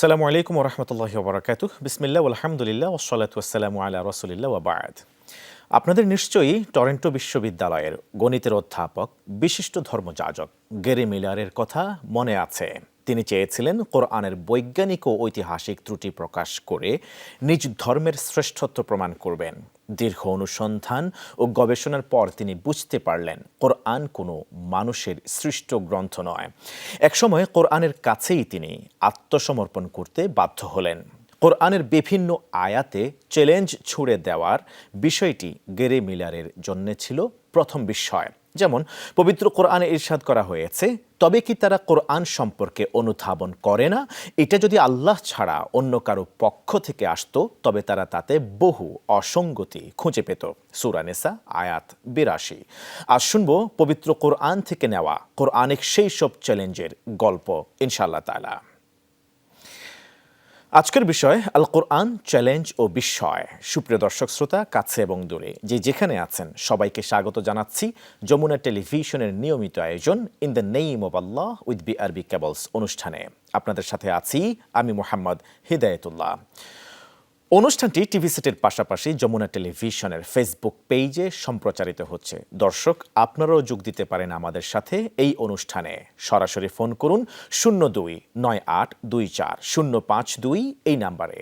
আসসালামু আলাইকুম ওরহমতুল্লাহি ওবরাকাতু বিসমিল্লা আলহামদুলিল্লাহ ওসলাত ওসালামু আলা রসুলিল্লা ওবায়দ আপনাদের নিশ্চয়ই টরেন্টো বিশ্ববিদ্যালয়ের গণিতের অধ্যাপক, বিশিষ্ট ধর্মযাজক গেরি মিলারের কথা মনে আছে। তিনি চেয়েছিলেন কোরআনের বৈজ্ঞানিক ও ঐতিহাসিক ত্রুটি প্রকাশ করে নিজ ধর্মের শ্রেষ্ঠত্ব প্রমাণ করবেন। দীর্ঘ অনুসন্ধান ও গবেষণার পর তিনি বুঝতে পারলেন, কোরআন কোনো মানুষের সৃষ্ট গ্রন্থ নয়। একসময় কোরআনের কাছেই তিনি আত্মসমর্পণ করতে বাধ্য হলেন। কোরআনের বিভিন্ন আয়াতে চ্যালেঞ্জ ছুড়ে দেওয়ার বিষয়টি গেরে মিলারের জন্য ছিল প্রথম বিষয়। যেমন, পবিত্র কোরআনে ইরশাদ করা হয়েছে, তবে কি তারা কোরআন সম্পর্কে অনুধাবন করে না? এটা যদি আল্লাহ ছাড়া অন্য কারও পক্ষ থেকে আসতো, তবে তারা তাতে বহু অসঙ্গতি খুঁজে পেত। সুরানেসা আয়াত বিরাশি। আর শুনব, পবিত্র কোরআন থেকে নেওয়া কোরআনিক সেই সব চ্যালেঞ্জের গল্প, ইনশাআল্লাহ তালা আজকের বিষয়, আল কোরআন চ্যালেঞ্জ ও বিস্ময়। সুপ্রিয় দর্শক শ্রোতা, কাছে এবং দূরে, যে যেখানে আছেন, সবাইকে স্বাগত জানাচ্ছি যমুনা টেলিভিশনের নিয়মিত আয়োজন in the name of Allah with B RB cables অনুষ্ঠানে। আপনাদের সাথে আছি আমি মোহাম্মদ হিদায়তুল্লাহ। অনুষ্ঠানটি টিভি সেটের পাশাপাশি যমুনা টেলিভিশনের ফেসবুক পেজে সম্প্রচারিত হচ্ছে। দর্শক, আপনারাও যোগ দিতে পারেন আমাদের সাথে এই অনুষ্ঠানে। সরাসরি ফোন করুন শূন্য দুই, নয় আট, দুই চার, শূন্য পাঁচ দুই এই নাম্বারে।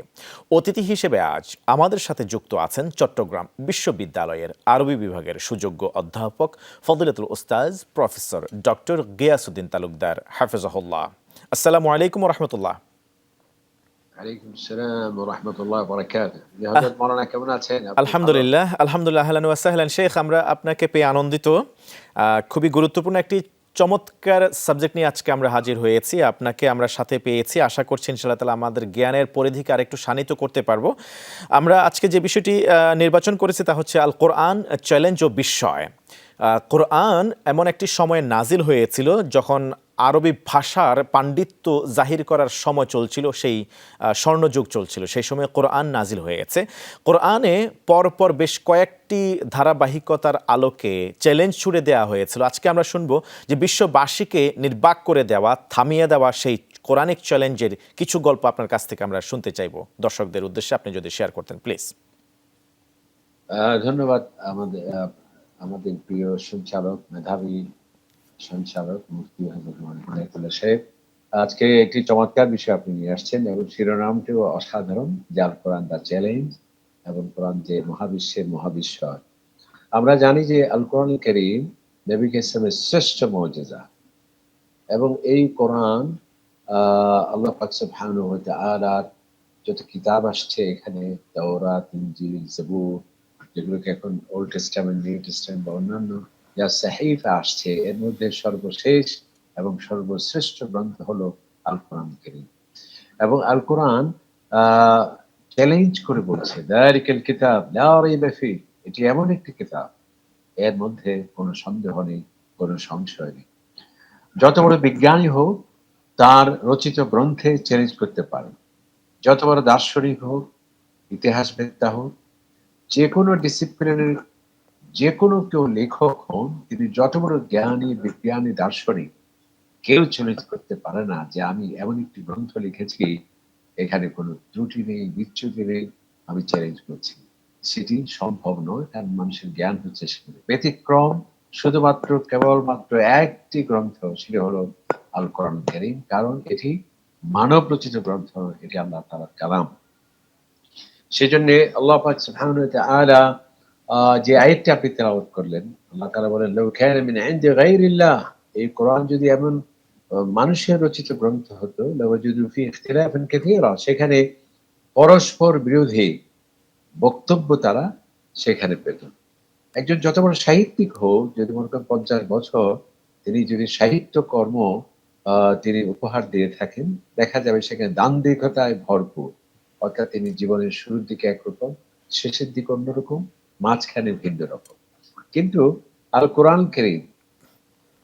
অতিথি হিসেবে আজ আমাদের সাথে যুক্ত আছেন চট্টগ্রাম বিশ্ববিদ্যালয়ের আরবি বিভাগের সুযোগ্য অধ্যাপক ফদিলাতুল ওস্তাজ প্রফেসর ডক্টর গিয়াসুদ্দিন তালুকদার, হাফেজাহুল্লাহ। আসসালামু আলাইকুম রহমতুল্লাহ। আলাইকুম আসসালাম ওয়া রাহমাতুল্লাহি ওয়া বারাকাতুহু হযরত মাওলানা কেমন আছেন আপনি আলহামদুলিল্লাহ আলহামদুলিল্লাহ আহলান ওয়াসাহলান শেখ আমরা আপনাকে পেয়ে আনন্দিত। খুবই গুরুত্বপূর্ণ একটি চমৎকার সাবজেক্ট নিয়ে আজকে আমরা হাজির হয়েছি। আপনাকে আমরা সাথে পেয়েছি। আশা করছি ইনশাআল্লাহ তালা আমাদের জ্ঞানের পরিধিকে আর একটু শানিত করতে পারব। আমরা আজকে যে বিষয়টি আহ, নির্বাচন করেছি তা হচ্ছে আল কোরআন চ্যালেঞ্জ ও বিস্ময়। আহ, কোরআন এমন একটি সময়ে নাজিল হয়েছিল যখন আরবি ভাষার পাণ্ডিত্য জাহির করার সময় চলছিল, সেই স্বর্ণযুগ চলছিল। সেই সময় কোরআন নাজিল হয়েছে কোরআনে পরপর বেশ কয়েকটি ধারাবাহিকতার আলোকে চ্যালেঞ্জ ছুড়ে দেওয়া হয়েছিল। আজকে আমরা শুনব যে বিশ্ববাসীকে নির্বাক করে দেওয়া, থামিয়ে দেওয়া সেই কোরআনিক চ্যালেঞ্জের কিছু গল্প আপনার কাছ থেকে আমরা শুনতে চাইব। দর্শকদের উদ্দেশ্যে আপনি যদি শেয়ার করতেন প্লিজ ধন্যবাদ আমাদের আমাদের প্রিয় সঞ্চালক, মেধাবী সঞ্চালক মুফতি সাহেব। আজকে একটি চমৎকার বিষয় আপনি নিয়ে আসছেন এবং শিরোনামটিও অসাধারণ, যার কোরআন চ্যালেঞ্জ এবং কোরআন যে মহাবিশ্বের মহাবিশ্বয়। আমরা জানি যে আল কোরআন করিম নবী ইসলামের শ্রেষ্ঠ মর্যাদা এবং এই কোরআন আল্লাহ পাক সুবহানাহু ওয়া তাআলার যত কিতাব আসছে এখানে ইনজিল, জবুর, যেগুলোকে এখন ওল্ড টেস্টামেন্ট নিউ টেস্টামেন্ট বা অন্যান্য যা সাহিফা আসছে এর মধ্যে সর্বশেষ এবং সর্বশ্রেষ্ঠ গ্রন্থ হলো আল কোরআন করিম। এবং আল কোরআন চ্যালেঞ্জ করে বলছে, দারিকাল কিতাব, লা রাইবা এটি এমন একটি কিতাব, এর মধ্যে কোনো সন্দেহ নেই, কোনো সংশয় নেই। যত বড় বিজ্ঞানী হোক, তার রচিত গ্রন্থে চ্যালেঞ্জ করতে পারে। যত বড় দার্শনিক হোক ইতিহাসবেত্তা হোক, যে কোনো ডিসিপ্লিনের যে কোনো কেউ লেখক হন তিনি যত বড় জ্ঞানী বিজ্ঞানী দার্শনিক কেউ চ্যালেঞ্জ করতে পারে না যে আমি এমন একটি গ্রন্থ লিখেছি এখানে কোনো ত্রুটি নেই বিচ্যুতি নেই আমি চ্যালেঞ্জ করছি। সেটি সম্ভব নয় কারণ মানুষের জ্ঞান হচ্ছে সেখানে। ব্যতিক্রম শুধুমাত্র কেবলমাত্র একটি গ্রন্থ সেটি হলো আল কোরআন করিম কারণ এটি মানব রচিত গ্রন্থ এটি আল্লাহ তাআলার কালাম। সেজন্য আল্লাহ আহ, যে আয়াতটি আপনি তেলাওয়াত করলেন, আল্লাহ তাআলা বলেন, লাউ কানা মিন ইনদি গায়রিল্লাহ এই কোরআন যদি এমন মানুষের রচিত গ্রন্থ হতো সেখানে পরস্পর বিরোধী বক্তব্য তারা সেখানে পেত। একজন যত বড় সাহিত্যিক হোক, যদি মনে করেন পঞ্চাশ বছর, তিনি যদি সাহিত্য কর্ম তিনি উপহার দিয়ে থাকেন, দেখা যাবে সেখানে দান্দিকতায় ভরপুর। অর্থাৎ তিনি জীবনের শুরুর দিকে একরকম, শেষের দিকে অন্যরকম মাঝখানে ভিন্ন রকম। কিন্তু আল কোরআন করিম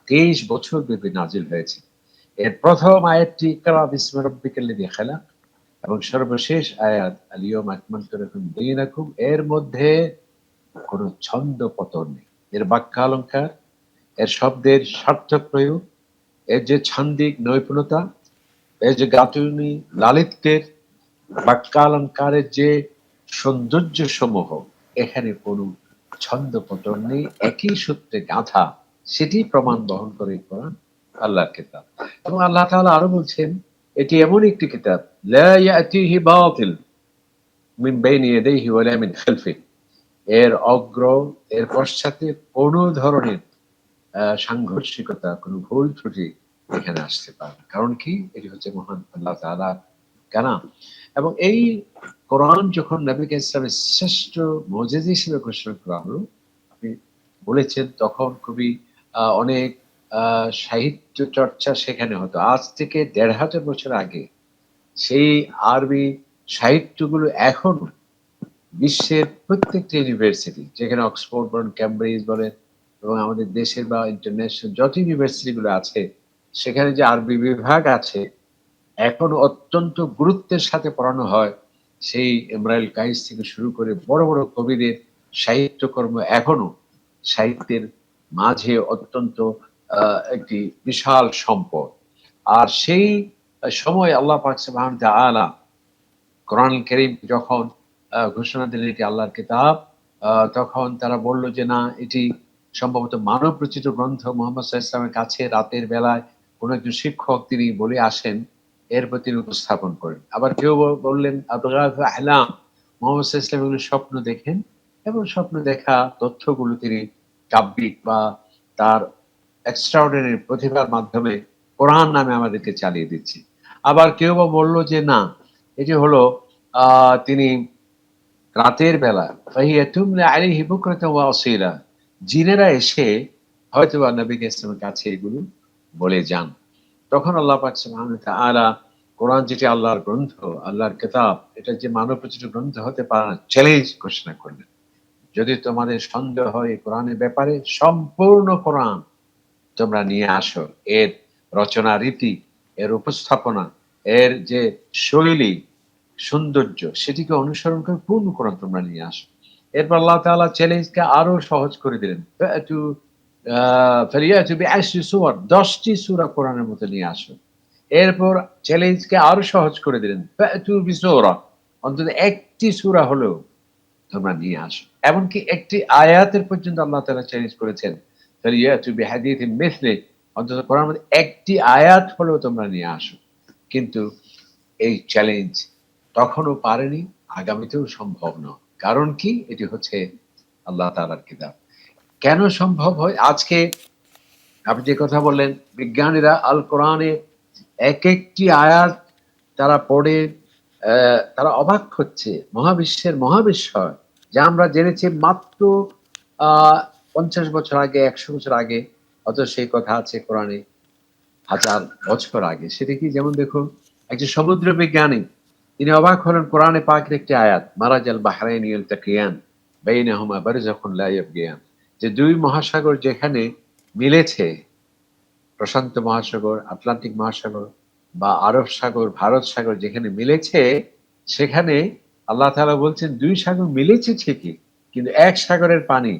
তেইশ বছর ব্যাপী নাজিল হয়েছে। এর প্রথম আয়াতটি, ইকরা বিস্মি রব্বিকাল্লাযী খালাক, এবং সর্বশেষ আয়াত আলিয়ম আকমালতু লাকুম দীনাকুম, এর মধ্যে কোনো ছন্দ পতন নেই। এর বাক্যালঙ্কার এর শব্দের সার্থক প্রয়োগ, এর যে ছান্দিক নৈপুণতা এর যে গাঁথুনি লালিত্যের বাক্যালঙ্কারের যে সৌন্দর্য সমূহ এখানে কোনো ছন্দ পতন নেই একই সূত্রে গাঁথা সেটি প্রমাণ বহন করে কোরআন, আল্লাহর কিতাব। এবং আল্লাহ তাআলা আরও বলছেন, এটি এমন একটি কিতাব, লা বাতিল এর অগ্র, এর পশ্চাতে কোনো ধরনের সাংঘর্ষিকতা, কোনো ভুল ত্রুটি এখানে আসতে পারে কারণ কি? এটি হচ্ছে মহান আল্লাহ তাআলা কালাম এবং এই কোরআন যখন নবীকে ইসলামের শ্রেষ্ঠ মজেদ হিসেবে ঘোষণা করা হলো, আপনি বলেছেন তখন খুবই অনেক সাহিত্য চর্চা সেখানে হতো। আজ থেকে দেড় হাজার বছর আগে সেই আরবি সাহিত্যগুলো এখনও বিশ্বের প্রত্যেকটা ইউনিভার্সিটি যেখানে অক্সফোর্ড বলেন ক্যামব্রিজ বলেন, এবং আমাদের দেশের বা ইন্টারন্যাশনাল যত ইউনিভার্সিটি গুলো আছে, সেখানে যে আরবি বিভাগ আছে এখন অত্যন্ত গুরুত্বের সাথে পড়ানো হয় সেই ইমরাইল কাইস থেকে শুরু করে বড় বড় কবিদের সাহিত্যকর্ম এখনও সাহিত্যের মাঝে অত্যন্ত একটি বিশাল সম্পদ। আর সেই সময় আল্লাহ পাক তাআলা কোরআন করিম যখন ঘোষণা দিলেন এটি আল্লাহর কিতাব তখন তারা বলল যে না, এটি সম্ভবত মানব রচিত গ্রন্থ মোহাম্মদ ইসলামের কাছে রাতের বেলায় কোন একজন শিক্ষক তিনি বলে আসেন এরপর তিনি উপস্থাপন করেন। আবার কেউ বললেন, আব্দুল আহলাম, মোহাম্মদ ইসলাম এগুলো স্বপ্ন দেখেন? এবং স্বপ্ন দেখা তথ্যগুলো তিনি কাব্যিক বা তার এক্সট্রাঅর্ডিনারি প্রতিভার মাধ্যমে কোরআন নামে আমাদেরকে চালিয়ে দিচ্ছে। আবার কেউ বা বলল যে, না, এটি হলো তিনি রাতের বেলা জিনেরা এসে হয়তো বা নবী ইসলামের কাছে এগুলো বলে যান। তখন আল্লাহ পাক ওয়া কোরআন যেটি আল্লাহর গ্রন্থ, আল্লাহর কিতাব, এটা যে মানব রচিত গ্রন্থ হতে পারে না চ্যালেঞ্জ ঘোষণা করলেন। যদি তোমাদের সন্দেহ হয় কোরআনের ব্যাপারে, সম্পূর্ণ কোরআন তোমরা নিয়ে আসো। এর রচনা রীতি, এর উপস্থাপনা, এর যে শৈলী, সৌন্দর্য, সেটিকে অনুসরণ করে পূর্ণ কোরআন তোমরা নিয়ে আসো। এরপর আল্লাহ তাআলা চ্যালেঞ্জকে আরও সহজ করে দিলেন। আহ, ফালিয়াতু বিআশরি দশটি সূরা কোরআনের মতো নিয়ে আসো। এরপর চ্যালেঞ্জকে আরও সহজ করে দিলেন অন্তত একটি সূরা হলেও তোমরা নিয়ে আসো। এমনকি একটি আয়াতের পর্যন্ত আল্লাহ তালা চ্যালেঞ্জ করেছেন ফালিয়াতু বিহাদিথিন মিসলি, অন্তত কোরআনের মধ্যে একটি আয়াত হলেও তোমরা নিয়ে আসো। কিন্তু এই চ্যালেঞ্জ তখনও পারেনি আগামীতেও সম্ভব নয়। কারণ কি? এটি হচ্ছে আল্লাহ তাআলার কিতাব। কেন সম্ভব হয়? আজকে আপনি যে কথা বললেন, বিজ্ঞানীরা আল কোরআনে এক একটি আয়াত তারা পড়ে তারা অবাক হচ্ছে। মহাবিশ্বের মহাবিস্ময় যা আমরা জেনেছি মাত্র পঞ্চাশ বছর আগে, একশো বছর আগে, অথচ সেই কথা আছে কোরআনে হাজার বছর আগে। সেটা কি? যেমন দেখুন, একজন সমুদ্র বিজ্ঞানী, তিনি অবাক হলেন, কোরআনে পাকের একটি আয়াত মারাজাল বাহরাইন ইয়ালতাকিয়ান বাইনাহুমা বারযাখুন লা ইয়াবগিয়ান যে দুই মহাসাগর যেখানে মিলেছে, প্রশান্ত মহাসাগর, আটলান্টিক মহাসাগর বা আরব সাগর, ভারত সাগর যেখানে মিলেছে, সেখানে আল্লাহ তাআলা বলছেন দুই সাগর মিলেছে ঠিকই, কিন্তু এক সাগরের পানি,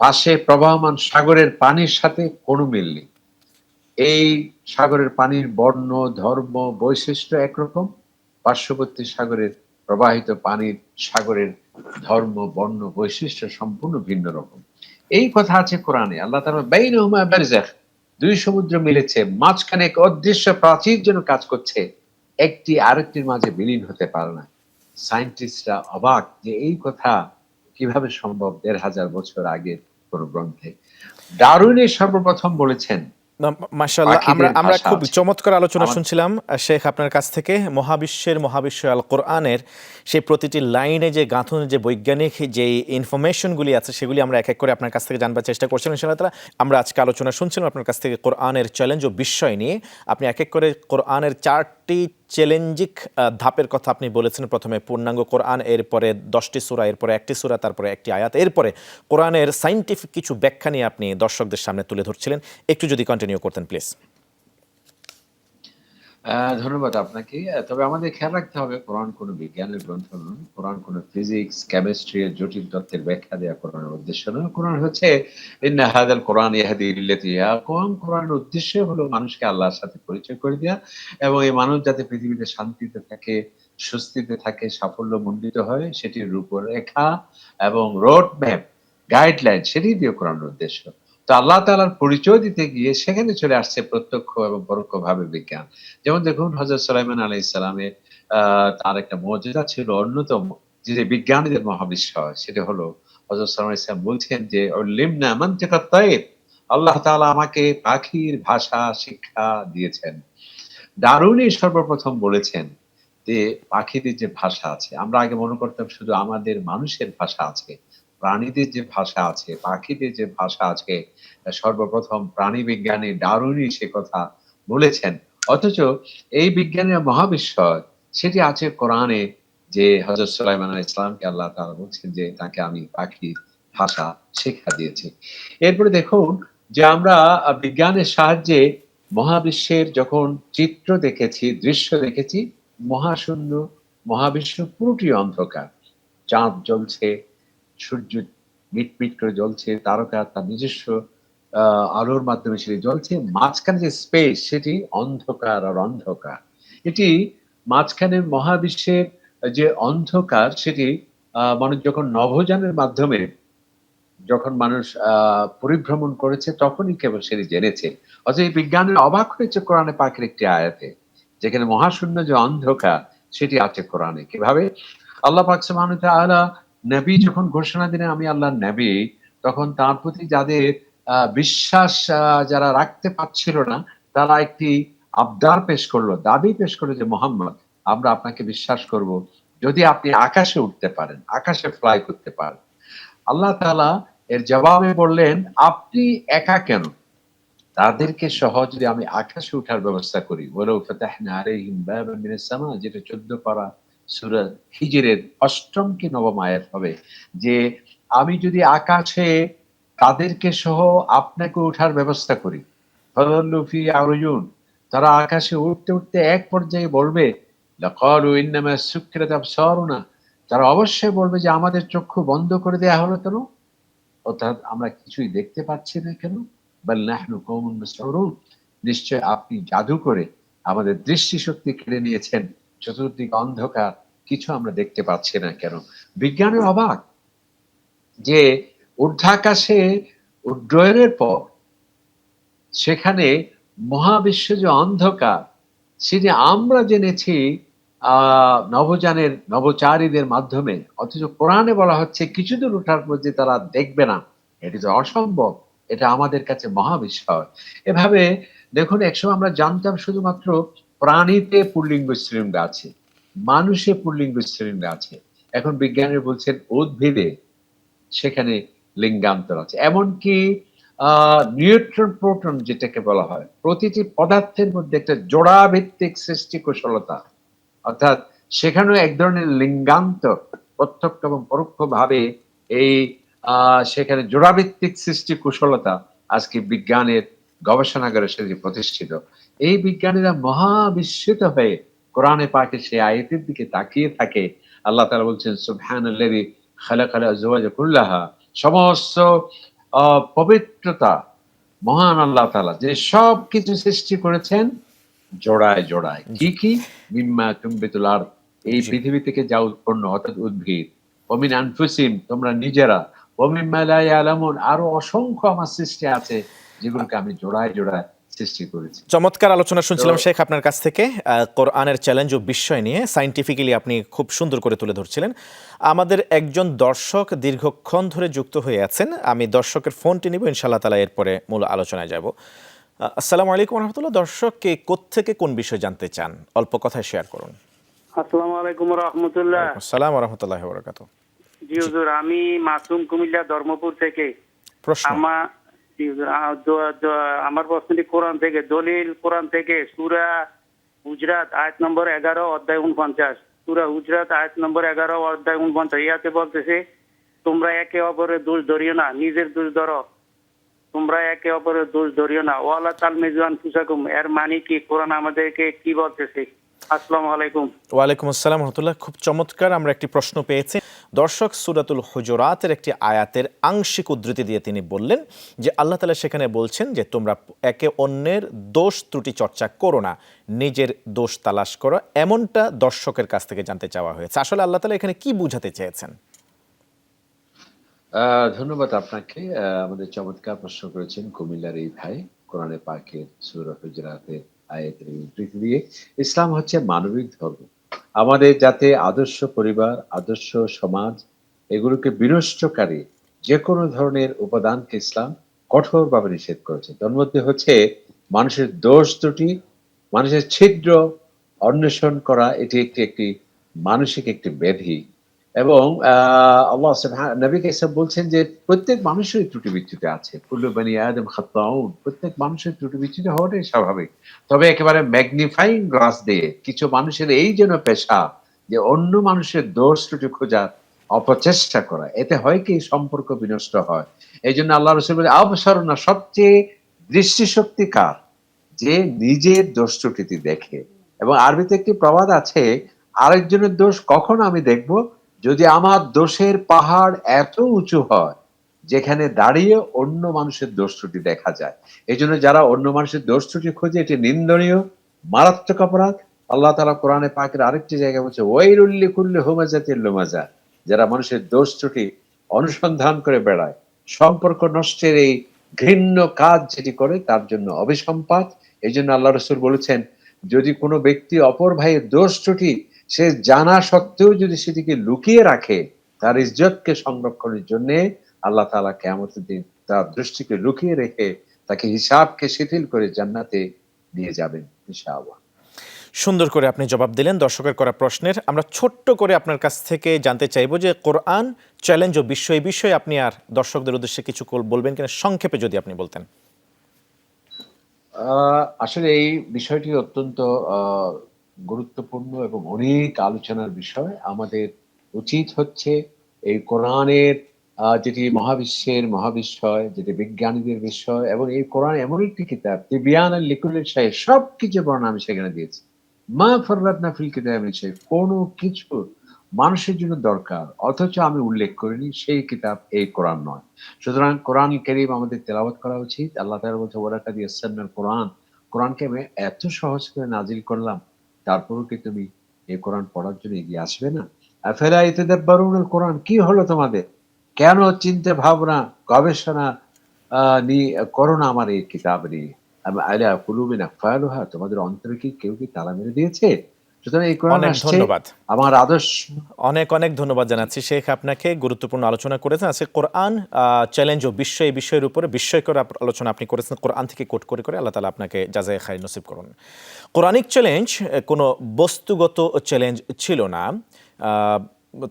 পাশে প্রবাহমান সাগরের পানির সাথে কোনো মিল নেই। এই সাগরের পানির বর্ণ, ধর্ম, বৈশিষ্ট্য একরকম, পার্শ্ববর্তী সাগরের প্রবাহিত পানির সাগরের ধর্ম, বর্ণ, বৈশিষ্ট্য সম্পূর্ণ ভিন্ন রকম। এই কথা আছে কোরআনে। আল্লাহ বারযাখ। দুই সমুদ্র মিলেছে, মাঝখানে এক অদৃশ্য প্রাচীর যেন কাজ করছে। একটি আরেকটির মাঝে বিলীন হতে পারে না। সায়েন্টিস্টরা অবাক যে এই কথা কীভাবে সম্ভব দেড় হাজার বছর আগের কোন গ্রন্থে। ডারউইনে সর্বপ্রথম বলেছেন মাশাল্লাহ আমরা আমরা খুব চমৎকার আলোচনা শুনছিলাম শেখ আপনার কাছ থেকে মহাবিশ্বের মহাবিশ্ব আল কোরআনের সেই প্রতিটি লাইনে যে গাঁথনের যে বৈজ্ঞানিক যে ইনফরমেশনগুলি আছে সেগুলি আমরা এক এক করে আপনার কাছ থেকে জানবার চেষ্টা করছিলাম ইনশাল্লাহ তালা আমরা আজকে আলোচনা শুনছিলাম আপনার কাছ থেকে কোরআনের চ্যালেঞ্জ ও বিষয় নিয়ে। আপনি এক এক করে কোরআনের চারটি চ্যালেঞ্জিক আহ, ধাপের কথা আপনি বলেছেন। প্রথমে পূর্ণাঙ্গ কোরআন এরপরে দশটি সুরা এরপরে একটি সুরা তারপরে একটি আয়াত। এরপরে কোরআনের সাইন্টিফিক কিছু ব্যাখ্যা নিয়ে আপনি দর্শকদের সামনে তুলে ধরছিলেন। একটু যদি কন্টিনিউ করতেন প্লিজ আহ, ধন্যবাদ আপনাকে। তবে আমাদের খেয়াল রাখতে হবে কোরআন কোনো বিজ্ঞানের গ্রন্থ নয় কোরআন কোনো ফিজিক্স কেমিস্ট্রি এর জটিল তত্ত্বের ব্যাখ্যা দেওয়া কোরআনের উদ্দেশ্য নয়। কোরআন হচ্ছে ইন্না হাদাল কোরআন ইহাদি লিল্লাতি ইয়াকুম কোরআনের উদ্দেশ্য হলো মানুষকে আল্লাহর সাথে পরিচয় করে দেওয়া এবং এই মানুষ যাতে পৃথিবীতে শান্তিতে থাকে স্বস্তিতে থাকে সাফল্য মণ্ডিত হয় সেটির রূপরেখা এবং রোড ম্যাপ গাইডলাইন সেটি দিয়ে কোরআনের উদ্দেশ্য। তো আল্লাহ তাআলার পরিচয় দিতে গিয়ে সেখানে চলে আসছে প্রত্যক্ষ এবং পরোক্ষ ভাবে বিজ্ঞান। যেমন দেখুন হজরত সালাইমান আলাই ইসলামের তার একটা মর্যাদা ছিল অন্যতম, যে বিজ্ঞানীদের মহাবিস্ময় সেটা হলো হজরত সালাম ইসলাম বলছেন যে লিমনা মান্তিকা তাইর আল্লাহ তাআলা আমাকে পাখির ভাষা, শিক্ষা দিয়েছেন। দারুণই সর্বপ্রথম বলেছেন যে, পাখিদের যে ভাষা আছে, আমরা আগে মনে করতাম শুধু আমাদের মানুষের ভাষা আছে প্রাণীদের যে ভাষা আছে, পাখিদের যে ভাষা আছে, সর্বপ্রথম প্রাণী বিজ্ঞানী ডারুনি সে কথা বলেছেন। অথচ এই বিজ্ঞানের মহাবিস্ময় সেটি আছে কোরআনে যে হজরত সুলাইমান ইসলামকে আল্লাহ তাআলা বলছেন যে তাকে আমি পাখির ভাষা শিক্ষা দিয়েছি। এরপরে দেখুন যে আমরা বিজ্ঞানের সাহায্যে মহাবিশ্বের যখন চিত্র দেখেছি, দৃশ্য দেখেছি, মহাশূন্য, মহাবিশ্ব পুরোটি অন্ধকার। চাঁদ জ্বলছে সূর্য মিটমিট করে জ্বলছে, তারকা তার নিজস্ব আলোর মাধ্যমে সেটি জ্বলছে। মাঝখানে যে স্পেস সেটি অন্ধকার আর অন্ধকার। এটি মাঝখানে মহাবিশ্বের যে অন্ধকার, সেটি মানুষ যখন নভোযানের মাধ্যমে যখন মানুষ পরিভ্রমণ করেছে, তখনই কেবল সেটি জেনেছে। অথচ এই বিজ্ঞানের অবাক হয়েছে কোরআনে পাখির একটি আয়াতে, যেখানে মহাশূন্য যে অন্ধকার, সেটি আছে কোরআনে। কীভাবে? আল্লাহ পাক সুবহানাহু ওয়া নবী যখন ঘোষণা দিলেন, আমি আল্লাহর নবী তখন তার প্রতি যাদের বিশ্বাস যারা রাখতে পারছিল না, তারা একটি আবদার পেশ করল, দাবি পেশ করল যে, মোহাম্মদ, আমরা আপনাকে বিশ্বাস করব যদি আপনি আকাশে উঠতে পারেন, আকাশে ফ্লাই করতে পারেন। আল্লাহ তালা এর জবাবে বললেন, আপনি একা কেন? তাদেরকে সহ যদি আমি আকাশে উঠার ব্যবস্থা করি। সামা যেটা 14 পারা সূরা হিজরের অষ্টম কি নবম আয়াত হবে, যে আমি যদি আকাশে তাদেরকে সহ আপনাকে ওঠার ব্যবস্থা করি ফি আরজুন, তারা আকাশে উঠতে উঠতে এক পর্যায়ে বলবে আবসারুনা, তারা অবশ্যই বলবে যে আমাদের চক্ষু বন্ধ করে দেয়া হলো কেন? অর্থাৎ আমরা কিছুই দেখতে পাচ্ছি না কেন? নিশ্চয় আপনি জাদু করে আমাদের দৃষ্টিশক্তি কেড়ে নিয়েছেন। চতুর্দিক অন্ধকার, কিছু আমরা দেখতে পাচ্ছি না কেন? বিজ্ঞানের অবাক যে ঊর্ধ্বাকাশে উড্ডয়নের পর সেখানে মহাবিশ্ব যে অন্ধকার সেটি আমরা জেনেছি আহ নবযানের, নবচারীদের মাধ্যমে, অথচ কোরআনে বলা হচ্ছে কিছু দূর ওঠার পর যে তারা দেখবে না, এটি তো অসম্ভব, এটা আমাদের কাছে মহাবিস্ময়। এভাবে দেখুন, একসময় আমরা জানতাম শুধুমাত্র প্রাণীতে পুল্লিঙ্গ স্ত্রীলিঙ্গ আছে, মানুষে পুল্লিঙ্গ স্ত্রীলিঙ্গ আছে। এখন বিজ্ঞানী বলছেন উদ্ভিদে সেখানে লিঙ্গান্তর আছে। এমনকি নিউট্রন প্রোটন যেটাকে বলা হয়, প্রতিটি পদার্থের মধ্যে একটা জোড়া ভিত্তিক সৃষ্টি কুশলতা অর্থাৎ সেখানেও এক ধরনের লিঙ্গান্তর প্রত্যক্ষ এবং পরোক্ষ ভাবে এই সেখানে জোড়াভিত্তিক সৃষ্টি কুশলতা আজকে বিজ্ঞানের গবেষণাগারে সেটি প্রতিষ্ঠিত। এই বিজ্ঞানীরা মহাবিস্মিত হয়ে কোরআনে পাকে সেই আয়াতের দিকে তাকিয়ে থাকে। আল্লাহ তাআলা বলছেন সুবহানাল্লাযী খালাকাল আজওয়াজা কুল্লাহা। সমস্ত পবিত্রতা মহান আল্লাহ তাআলা যে সব কিছু সৃষ্টি করেছেন জোড়ায় জোড়ায়। কি কি? মিম্মা তুমবিতুল আর এই পৃথিবী থেকে যা উৎপন্ন অর্থাৎ উদ্ভিদ। অমিন আনফুসিম তোমরা নিজেরা। অমিম্মা লা ইয়ালামুন। আরও অসংখ্য আমার সৃষ্টি আছে যেগুলোকে আমি জোড়ায় জোড়ায় সৃষ্টি করেছি। চমৎকার আলোচনা শুনছিলাম শেখ আপনার কাছ থেকে। কোরআনের চ্যালেঞ্জ ও বিস্ময় নিয়ে সাইন্টিফিক্যালি আপনি খুব সুন্দর করে তুলে ধরছিলেন। আমাদের একজন দর্শক দীর্ঘক্ষণ ধরে যুক্ত হয়ে আছেন। আমি দর্শকের ফোনটি নিব ইনশাআল্লাহ তালা এরপরে মূল আলোচনায় যাব। আসসালামু আলাইকুম রহমতুল্লাহ। দর্শক কে কোত্থেকে কোন বিষয় জানতে চান? অল্প কথায় শেয়ার করুন। আসসালামু আলাইকুম রহমতুল্লাহ। আসসালাম রহমতুল্লাহ বরকাত জি হুজুর আমি মাসুম কুমিল্লা ধর্মপুর থেকে। প্রশ্ন। আমার প্রশ্নটি কোরআন থেকে, দলিল, কোরআন থেকে, সুরা গুজরাট আয়াত নম্বর এগারো, অধ্যায় উনপঞ্চাশ সুরা গুজরাট আয়াত নম্বর এগারো, অধ্যায় উনপঞ্চাশ ইয়াতে বলতেছে, তোমরা একে অপরের দোষ ধরিও না, নিজের দোষ ধরো। তোমরা একে অপরের দোষ ধরিও না। ওয়ালা তাল মেজুয়ান ফুসাকুম এর মানে কি? কোরআন আমাদেরকে কি বলতেছে? আসসালামু আলাইকুম। ওয়ালাইকুম আসসালাম রহমতুল্লাহ। খুব চমৎকার আমরা একটি প্রশ্ন পেয়েছি। দর্শক সুরাতুল হুজুরাতের একটি আয়াতের আংশিক উদ্ধৃতি দিয়ে তিনি বললেন যে আল্লাহ তালা সেখানে বলছেন যে তোমরা একে অন্যের দোষ ত্রুটি চর্চা করো না, নিজের দোষ তালাশ করো। এমনটা দর্শকের কাছ থেকে জানতে চাওয়া হয়েছে। আসলে আল্লাহ তালা এখানে কি বুঝাতে চেয়েছেন? ধন্যবাদ আপনাকে। আমাদের চমৎকার প্রশ্ন করেছেন কুমিল্লার এই ভাই, কোরআনে পাকের সুর হুজরাতের আয়াতের বিবৃতি দিয়ে। ইসলাম হচ্ছে মানবিক ধর্ম। আমাদের যাতে আদর্শ পরিবার, আদর্শ সমাজ এগুলোকে বিনষ্টকারী যে কোনো ধরনের উপাদানকে ইসলাম কঠোরভাবে নিষেধ করেছে। তার মধ্যে হচ্ছে মানুষের দোষ দুটি, মানুষের ছিদ্র অন্বেষণ করা এটি একটি একটি মানসিক একটি ব্যাধি। এবং আল্লাহ নবী কাইসাব বলছেন যে প্রত্যেক মানুষের ত্রুটি বিচ্যুতি আছে। কুল্লু আদম খাত্তাউন। প্রত্যেক মানুষের ত্রুটি বিচ্যুতি হওয়াটাই স্বাভাবিক। তবে একেবারে ম্যাগনিফাইং গ্লাস দিয়ে কিছু মানুষের এই জন্য পেশা যে অন্য মানুষের দোষ, ত্রুটি খোঁজার অপচেষ্টা করা, এতে হয় কি সম্পর্ক বিনষ্ট হয়? এই জন্য আল্লাহ রসুল বলে অবসরণা সবচেয়ে দৃষ্টিশক্তিকার যে নিজের দোষ, ত্রুটিটি দেখে। এবং আরবিতে একটি প্রবাদ আছে, আরেকজনের দোষ কখন আমি দেখব? যদি আমার দোষের পাহাড় এত উঁচু হয়, যেখানে দাঁড়িয়ে অন্য মানুষের দোষ ত্রুটি দেখা যায়, এই জন্য যারা অন্য মানুষের দোষ ত্রুটি খোঁজে, এটি নিন্দনীয়, মারাত্মক অপরাধ। আল্লাহ তালা কোরআনে পাকের আরেকটি জায়গায় বলছে ওয়াইরুল্লি কুল্লি হুমাজাতিল লুমাজা যারা মানুষের দোষ ত্রুটি অনুসন্ধান করে বেড়ায়, সম্পর্ক নষ্টের এই ঘৃণ্য কাজ যেটি করে, তার জন্য অভিসম্পাত। এই জন্য আল্লাহ রসুল বলেছেন, যদি কোনো ব্যক্তি অপর ভাইয়ের দোষ ত্রুটি সে জানা সত্ত্বেও যদি সেটিকে লুকিয়ে রাখে তার ইজ্জতকে সংরক্ষণের জন্য আল্লাহ তাআলা কেমতের দিন তার দৃষ্টিকে লুকিয়ে রেখে তাকে হিসাবকে শিথিল করে জান্নাতে নিয়ে যাবেন ইনশাআল্লাহ। সুন্দর করে আপনি জবাব দিলেন দর্শকের করা প্রশ্নের। আমরা ছোট্ট করে আপনার কাছ থেকে জানতে চাইব যে কোরআন চ্যালেঞ্জ ও বিশ্ব এই বিষয়ে আপনি আর দর্শকদের উদ্দেশ্যে কিছু বলবেন কিনা সংক্ষেপে যদি আপনি বলতেন। আহ, আসলে এই বিষয়টি অত্যন্ত আহ, গুরুত্বপূর্ণ এবং অনেক আলোচনার বিষয়। আমাদের উচিত হচ্ছে এই কোরআনের যেটি মহাবিশ্বের মহাবিশ্বয়, যেটি বিজ্ঞানীদের বিষয় এবং এই কোরআন এমন একটি কিতাব, তিবিয়ান আর লিকুলের সাহেব সব কিছু বর্ণনা আমি সেখানে দিয়েছি। মা ফররাত নাফিল কিতাব সে কোনো কিছু মানুষের জন্য দরকার, অথচ আমি উল্লেখ করিনি সেই কিতাব এই কোরআন নয়। সুতরাং কোরআন করিম আমাদের তেলাওয়াত করা উচিত। আল্লাহ তাআলা বলছে ওরাকা দিয়ে কোরআন। কোরআনকে আমি এত সহজ করে নাজিল করলাম তারপরও কি তুমি এই কোরআন পড়ার জন্য এগিয়ে আসবে না? আফেলা ইতাদাব্বারুনাল কোরআন, কি হলো তোমাদের? কেন চিন্তা ভাবনা, গবেষণা নিয়ে করো না আমার এই কিতাব নিয়ে? আলা কুলুবিন আকফালুহা, তোমাদের অন্তরে কি কেউ কি তালা মেরে দিয়েছে? সুতরাং এই কোরআন অনেক ধন্যবাদ। আমার আদর্শ। অনেক অনেক ধন্যবাদ জানাচ্ছি। শেখ আপনাকে গুরুত্বপূর্ণ আলোচনা করেছেন। আজকে কোরআন চ্যালেঞ্জ ও বিশ্ব এই বিষয়ের উপরে বিস্ময়কর আলোচনা আপনি করেছেন। কোরআন থেকে কোট করে করে আল্লাহ তালা আপনাকে যাজায় খাই নসিব করুন। কোরআনিক চ্যালেঞ্জ কোনো বস্তুগত চ্যালেঞ্জ ছিল না। আহ,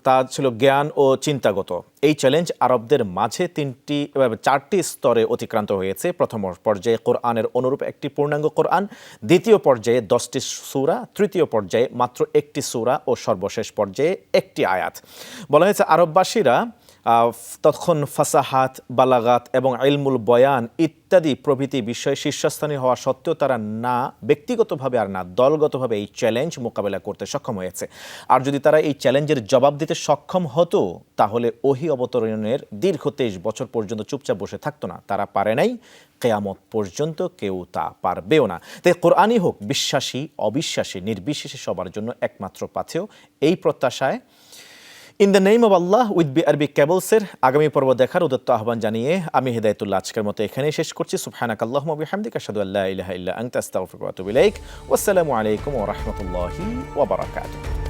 তা ছিল জ্ঞান ও চিন্তাগত। এই চ্যালেঞ্জ আরবদের মাঝে তিনটি চারটি স্তরে অতিক্রান্ত হয়েছে। প্রথম পর্যায়ে কোরআনের অনুরূপ একটি পূর্ণাঙ্গ কোরআন, দ্বিতীয় পর্যায়ে দশটি সুরা, তৃতীয় পর্যায়ে মাত্র একটি সুরা ও সর্বশেষ পর্যায়ে একটি আয়াত। বলা হয়েছে, আরববাসীরা তখন ফাসাহাত, বালাগাত এবং ইলমুল বয়ান ইত্যাদি প্রভৃতি বিষয়ে শীর্ষস্থানীয় হওয়া সত্ত্বেও তারা না, ব্যক্তিগতভাবে আর না, দলগতভাবে এই চ্যালেঞ্জ মোকাবেলা করতে সক্ষম হয়েছে। আর যদি তারা এই চ্যালেঞ্জের জবাব দিতে সক্ষম হতো, তাহলে ওহি অবতরণের দীর্ঘ তেইশ বছর পর্যন্ত চুপচাপ বসে থাকতো না। তারা পারে নাই, কেয়ামত পর্যন্ত কেউ তা পারবেও না। তাই কোরআনই হোক, বিশ্বাসী, অবিশ্বাসী, নির্বিশেষে সবার জন্য একমাত্র পাথেও এই প্রত্যাশায় in the name of Allah with B RB ক্যাবলসের আগামী পর্ব দেখার উদত্ত আহ্বান জানিয়ে আমি হেদায়তুল্লাহ। আজকের মতো এখানেই শেষ করছি। সুফহানাক আল্লাহ মবি হামদিক আসাদু আল্লাহ ইলাহা ইল্লা আনতা, আস্তাগফিরুকা ওয়া আতুবু ইলাইক। ওয়াসসালামু আলাইকুম ওয়া রাহমাতুল্লাহি ওয়া বারাকাতুহু।